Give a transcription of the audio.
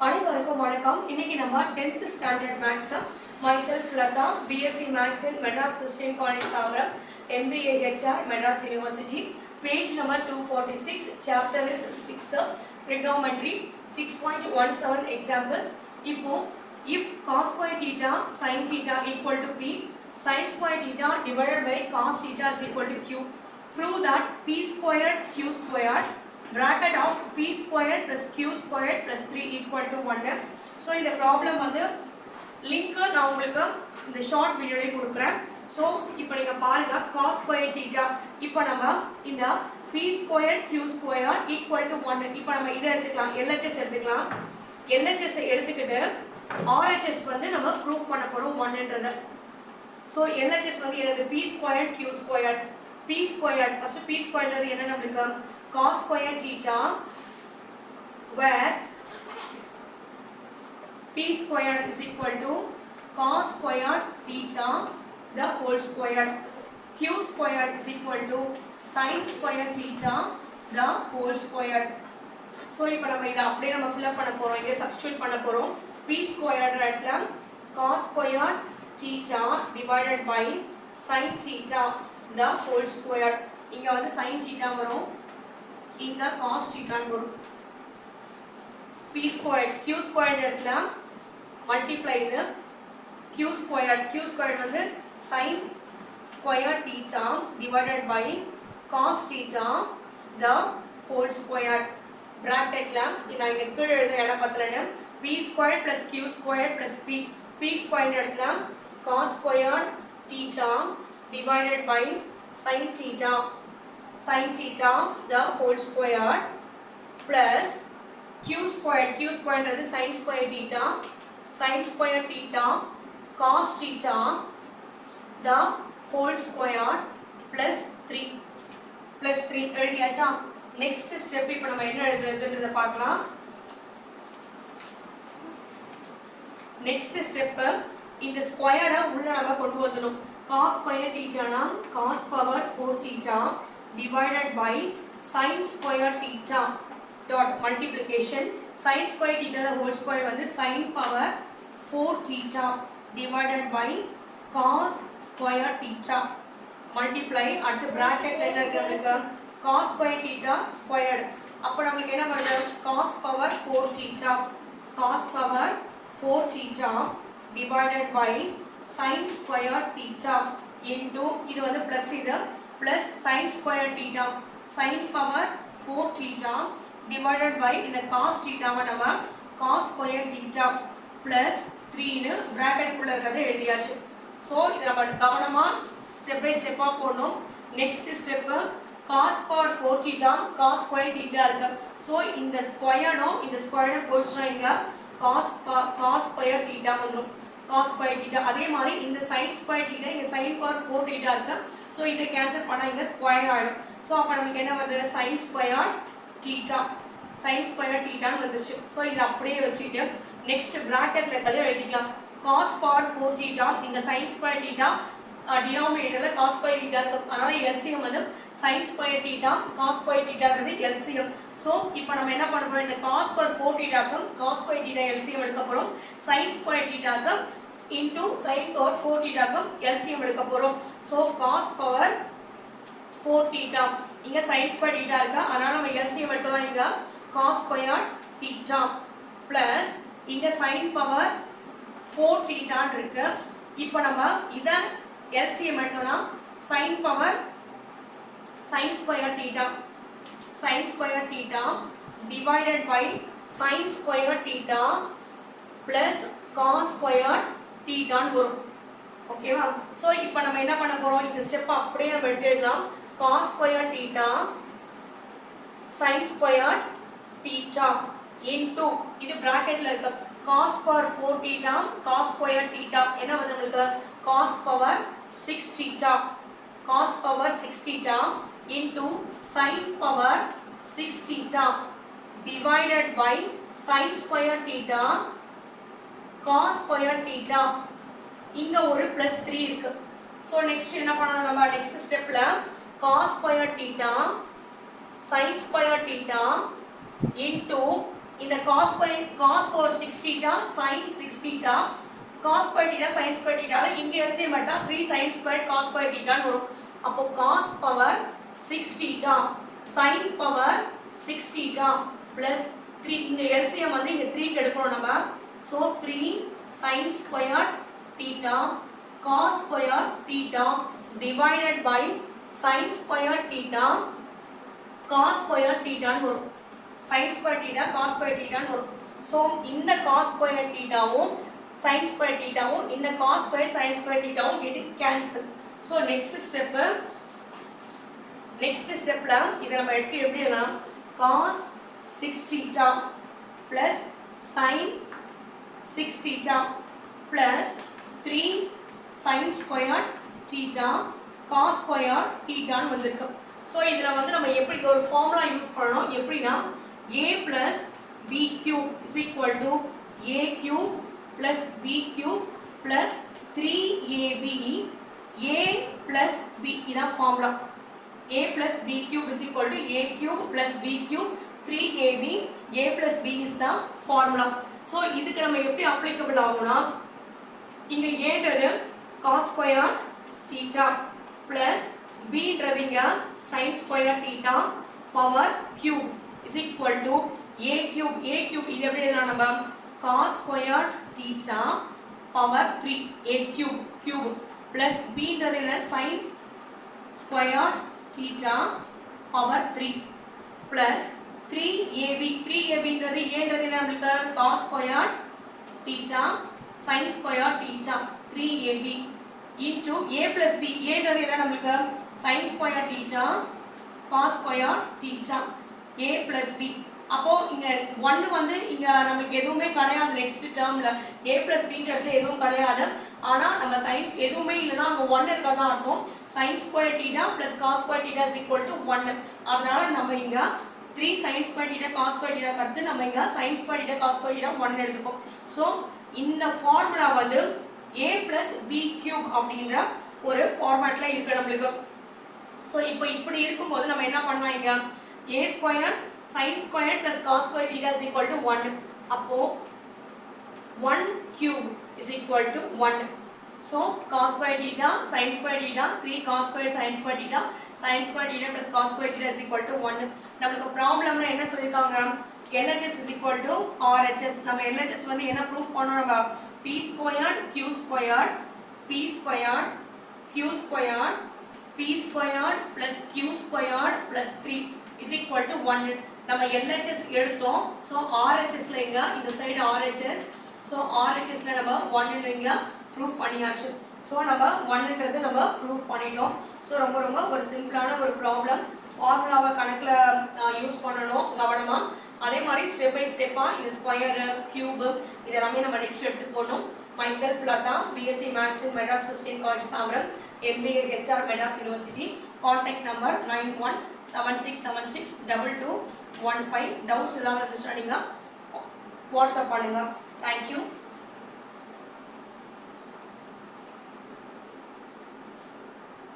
அனைவருக்கும் வணக்கம். இன்னைக்கு நம்ம 10th standard maths myself Latha BSc maths in Madras Christian college Tambaram MBA HR Madras university page number two forty six chapter is six trigonometry six point one seven example இப்போ if cos square theta sin theta equal to p sin square theta divided by cos theta is equal to q prove that p squared q squared bracket of p squared plus q squared plus 3 equal to 1 so இந்த problem வந்து லிங்க்கு நான் உங்களுக்கு இந்த short வீடியோலே கொடுக்குறேன். So இப்போ நீங்கள் பாருங்கள் காஸ் ஸ்கொயர் தீட்டா இப்போ நம்ம இந்த p square q square equal to one இப்போ நம்ம இதை எடுத்துக்கலாம். எல்ஹெச்எஸ் எடுத்துக்கலாம். எல்ஹெச்எஸ் எடுத்துக்கிட்டு ஆர்ஹெச்எஸ் வந்து நம்ம ப்ரூவ் பண்ண போகிறோம் ஒன்னுன்றதை ஸோ எல்ஹெச்எஸ் வந்து என்னது p square q square p square first p ஸ்கொயர்ன்றது என்ன நம்மளுக்கு? Cos square theta where p square is equal to cos square theta the whole square q square is equal to sin square theta the whole square so இப்போ நம்ம இதை அப்படியே நம்ம fill up பண்ண போகிறோம் இங்கே சப்ஸ்டியூட் பண்ண போகிறோம் பி ஸ்கொயர் இடத்துல cos square theta divided by sin theta the whole square இங்கே வந்து சைன் தீட்டா வரும். இங்கே காஸ் தீட்டான்னு வரும். பி ஸ்கொயர் கியூ ஸ்கொயர் இடத்துல மல்டிப்ளை இது. Q ஸ்கொயர் கியூ squared வந்து sin square theta divided by cos theta த whole square. Bracketல நான் இங்க கீழ எழுத இடம் பத்தலன்னு p square plus q square plus p. P squared இடத்துல cos square theta divided by sin theta sin theta the whole square plus q square q square ன்றது sin square theta sin square theta cos theta the whole square plus 3 plus 3 எழுதியாச்சா next step இப்போ நம்ம என்ன எழுதுறதுன்றத பார்க்கலாம் next step இந்த ஸ்கொயரை உள்ள நம்ம கொண்டு வந்துடும் cos square theta na cos power 4 theta divided by sin square theta dot multiplication sin square theta the whole square வந்து sin power 4 theta divided by cos square theta multiply அடுத்து bracketல என்ன இருக்கு நம்மளுக்கு cos square theta squared அப்ப நமக்கு என்ன வருது cos power 4 theta cos power 4 theta divided by sin square theta into இது வந்து ப்ளஸ் இது plus sin square theta. Sin power 4 theta divided by இந்த cos theta வை நம்ம காஸ் ஸ்கொயர் theta ப்ளஸ் 3 னு bracket இருக்கிறத எழுதியாச்சு. ஸோ இது நம்ம கவனமா ஸ்டெப் பை ஸ்டெப்பாக போடணும். Next step cos power four theta cos square theta இருக்கு. ஸோ இந்த ஸ்கொயரும் இந்த ஸ்கொயரும் போச்சுன்னா இங்கே காஸ் காஸ் ஸ்கொயர் தீட்டா வந்துடும் காஸ் பை டீட்டா அதே மாதிரி இந்த சைன் ஸ்கொயர் டீட்டா இங்கே சைன் பவர் ஃபோர் டீட்டா இருக்கு. ஸோ இதை கேன்சல் பண்ணால் இங்கே ஸ்கொயர் ஆகிடும் ஸோ அப்போ நமக்கு என்ன வருது? Sine square theta sine square டீட்டான்னு வந்துருச்சு. ஸோ இதை அப்படியே வச்சுக்கிட்டு நெக்ஸ்ட் ப்ராக்கெட்டில் இருக்கிறத எழுதிக்கலாம். காஸ் பவர் ஃபோர் டீட்டா இங்கே சைன் ஸ்கொயர் டீட்டா டினாமினேட்டரில் காஸ் பை டீட்டா இருக்கும். அதனால் எல்சிஎம் வந்து sine square theta cos square டீட்டாங்கிறது LCM so இப்போ நம்ம என்ன பண்ண போகிறோம் இந்த காஸ் பவர் ஃபோர் டீட்டாக்கும் காஸ் ஸ்கொயர் டீட்டா எல்சிஎம் எடுக்க போகிறோம் சைன் ஸ்கொயர் டீட்டாக்கும் இன்டூ சைன் பவர் ஃபோர் டீட்டாக்கும் எல்சிஎம் எடுக்க போகிறோம் so cos power four theta இங்கே சைன் ஸ்கொயர் டீட்டா இருக்கா? அதனால் நம்ம எல்சிஎம் எடுக்கலாம் இங்கே. காஸ் ஸ்கொயர் டீட்டா ப்ளஸ் இங்கே சைன் பவர் ஃபோர் டீட்டான் இருக்கு. இப்போ நம்ம இதை எல்சிஎம் எடுத்தோம்னா sine power sin square theta sin square theta divided by sin square theta plus cos square theta ன்னு வரும் ஓகேவா ஸோ இப்போ நம்ம என்ன பண்ண போகிறோம் இந்த ஸ்டெப் அப்படியே நம்ம எடுத்துடலாம் cos square theta sin square theta into இது ப்ராக்கெட்டில் இருக்கு cos power 4 theta cos square theta என்ன வந்து நம்மளுக்கு cos power 6 theta cos power 6 theta into sin power 6 theta divided by sin square theta cos square theta. இங்க ஒரு plus 3 இருக்கு. So next என்ன பண்ணணும் நம்ம? நெக்ஸ்ட் ஸ்டெப்ல cos square theta sin square theta into இந்த cos by cos power six theta sin six theta cos by theta sin square டீட்டால இங்க LCM எடுத்தா three sin square cos by டீட்டான்னு வரும். அப்போ cos power six theta sin power six theta plus three இந்த LCM வந்து இங்கே த்ரீக்கு எடுக்கணும் நம்ம. So three sin square theta cos square theta divided by sin square theta cos square டீட்டான்னு வரும். Sin square theta cos square டீட்டான்னு வரும். So இந்த cos square டீட்டாவும் சைன் ஸ்கொயர் டீட்டாவும் இந்த காஸ் ஸ்கொயர் சைன் ஸ்கொயர் டீட்டாவும் இது cancel so next step next ஸ்டெப்பில் இதை நம்ம எடுத்து எப்படி எழுதலாம்? Cos six theta plus sin six theta plus three sin square theta cos square டீட்டான்னு வந்திருக்கு. ஸோ இதில் வந்து நம்ம எப்படி ஒரு ஃபார்முலா யூஸ் பண்ணணும்? எப்படின்னா a plus b cube is equal to a cube plus b cube plus three ab a plus b இதான் formula a plus b cube is equal to a cube plus b cube 3ab a plus b is the formula so இதுக்கு நம்ம எப்படி applicable ஆகும்னா இங்க ஏன்றது cos square theta plus bன்றது இங்க sin square theta power cube is equal to a cube a cube இது எப்படி எழுதலாம் நம்ம cos square theta power 3 a cube cube plus bன்றது என்ன sin square theta power 3 plus 3ab 3abன்றது ஏன்றது என்ன நம்மளுக்கு cos square theta sin square theta 3ab into a plus b ஏன்றது என்ன நம்மளுக்கு sin square theta cos square theta a plus b அப்போ இங்க ஒன்று வந்து இங்க நமக்கு எதுவுமே கிடையாது நெக்ஸ்ட் டேர்ம்ல ஏ பிளஸ் b இடத்துல எதுவும் கிடையாது. ஆனா நம்ம சயின்ஸ் எதுவுமே இல்லைன்னா அங்க 1 இருக்கறதா அர்த்தம். Sin square theta plus cos square theta is equal to 1 அதனால நம்ம இங்க 3 sin square theta cos கருத்து நம்ம இங்க science square theta cos square theta 1 எடுத்துக்கோம். ஸோ இந்த ஃபார்முலா வந்து ஏ பிளஸ் பி கியூப் அப்படின்ற ஒரு ஃபார்மேட்ல இருக்கு நம்மளுக்கு. ஸோ இப்போ இப்படி இருக்கும்போது நம்ம என்ன பண்ணலாம் இங்க? A square sin square plus cos square theta is equal to 1 அப்போ 1 cube is equal to 1 so cos square theta sin square theta 3 cos square sin square theta sin square theta plus cos square theta is equal to 1 நமக்கு ப்ராப்ளம்ல என்ன சொல்லிருக்காங்க LHS is equal to RHS நம்ம LHS வந்து என்ன proof பண்ணோம் நம்ம p squared q squared p squared q squared p squared plus q squared plus 3 is equal to 1 நம்ம LHS எடுத்தோம். ஸோ RHSல இங்க இந்த சைடு RHS ஸோ ஆர்ஹெச்எஸ்ல நம்ம ஒன்னு இங்க ப்ரூஃப் பண்ணியாச்சு. ஸோ நம்ம ஒன்னுன்றது நம்ம ப்ரூஃப் பண்ணிட்டோம். ஸோ ரொம்ப ரொம்ப ஒரு சிம்பிளான ஒரு ப்ராப்ளம் ஃபார்முலாவை கணக்கில் யூஸ் பண்ணணும். கவனமாக அதே மாதிரி ஸ்டெப் பை ஸ்டெப்பாக இந்த ஸ்கொயரு கியூபு இதெல்லாமே நம்ம நெக்ஸ்ட் எடுத்து போகணும் myself Latha BSc maths Madras Christian college Tambaram MBA HR Madras university contact number nine one seven six seven six double two one five doubts இல்லாமல் இருந்துச்சுன்னா நீங்கள் வாட்ஸ்அப் பண்ணுங்கள் தேங்க்யூ